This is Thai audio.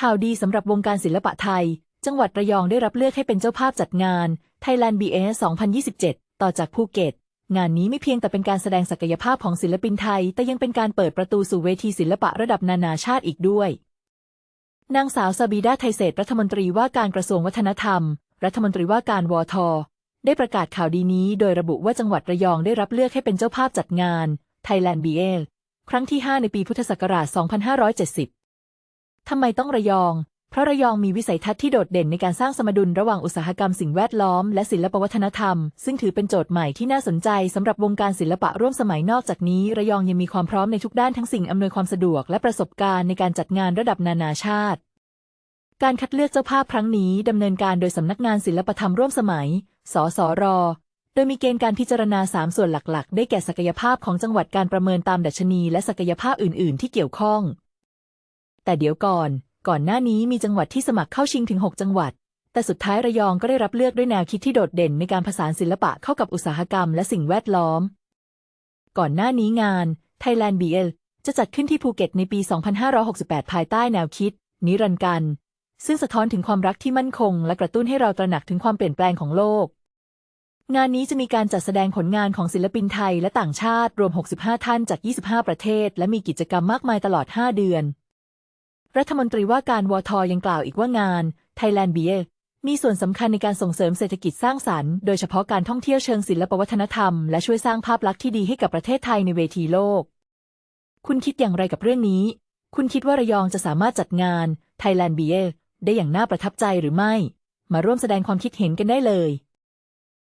ข่าวดีสำหรับวงการศิลปะไทย จังหวัดระยองได้รับเลือกให้เป็นเจ้าภาพจัดงาน Thailand BS 2027 ต่อจากภูเก็ต งานนี้ไม่เพียงแต่เป็นการแสดงศักยภาพของศิลปินไทย แต่ยังเป็นการเปิดประตูสู่เวทีศิลปะระดับนานาชาติอีกด้วย นางสาวซาบีดาไทยเศษรัฐมนตรีว่าการกระทรวงวัฒนธรรม รัฐมนตรีว่าการวท ได้ประกาศข่าวดีนี้ โดยระบุว่าจังหวัดระยองได้รับเลือกให้เป็นเจ้าภาพจัดงาน Thailand BL ครั้งที่ 5 ในปีพุทธศักราช 2570 ทำไมต้องระยอง เพราะระยองมีวิสัยทัศน์ที่โดดเด่นในการสร้างสมดุลระหว่างอุตสาหกรรมสิ่งแวดล้อมและศิลปวัฒนธรรม ซึ่งถือเป็นโจทย์ใหม่ที่น่าสนใจสำหรับวงการศิลปะร่วมสมัยนอกจากนี้ ระยองยังมีความพร้อมในทุกด้านทั้งสิ่งอำนวยความสะดวกและประสบการณ์ในการจัดงานระดับนานาชาติ การคัดเลือกเจ้าภาพครั้งนี้ดำเนินการโดยสำนักงานศิลปธรรมร่วมสมัย สสรโดยมีเกณฑ์การพิจารณา 3 ส่วนหลัก ๆ ได้แก่ศักยภาพของจังหวัดการประเมินตามดัชนีและศักยภาพอื่น ๆ ที่เกี่ยวข้อง แต่เดี๋ยวก่อน ก่อนหน้านี้มีจังหวัดที่สมัครเข้าชิงถึง 6 จังหวัด แต่สุดท้ายระยองก็ได้รับเลือกด้วยแนวคิดที่โดดเด่นในการผสานศิลปะเข้ากับอุตสาหกรรมและสิ่งแวดล้อม ก่อนหน้านี้งาน Thailand BL จะจัดขึ้นที่ภูเก็ตในปี 2568 ภายใต้แนวคิด นิรันดร์กัน ซึ่งสะท้อนถึงความรักที่มั่นคง และกระตุ้นให้เราตระหนักถึงความเปลี่ยนแปลงของโลก งานนี้จะมีการจัดแสดงผลงานของศิลปินไทยและต่างชาติรวม 65 ท่านจาก 25 ประเทศ และมีกิจกรรมมากมายตลอด 5 เดือน รัฐมนตรีว่าการวทยังกล่าวอีกว่างาน Thailand b i มีส่วนสำคัญในการส่งเสริมเศรษฐกิจสร้างสรรค์ โดยเฉพาะการท่องเที่ยวเชิงศิลปวัฒนธรรม และช่วยสร้างภาพลักษณ์ที่ดีให้กับประเทศไทยในเวทีโลก คุณคิดอย่างไรกับเรื่องนี้ คุณคิดว่าระยองจะสามารถจัดงาน Thailand b i ได้อย่างน่าประทับใจหรือไม่ มาร่วมแสดงความคิดเห็นกันได้เลย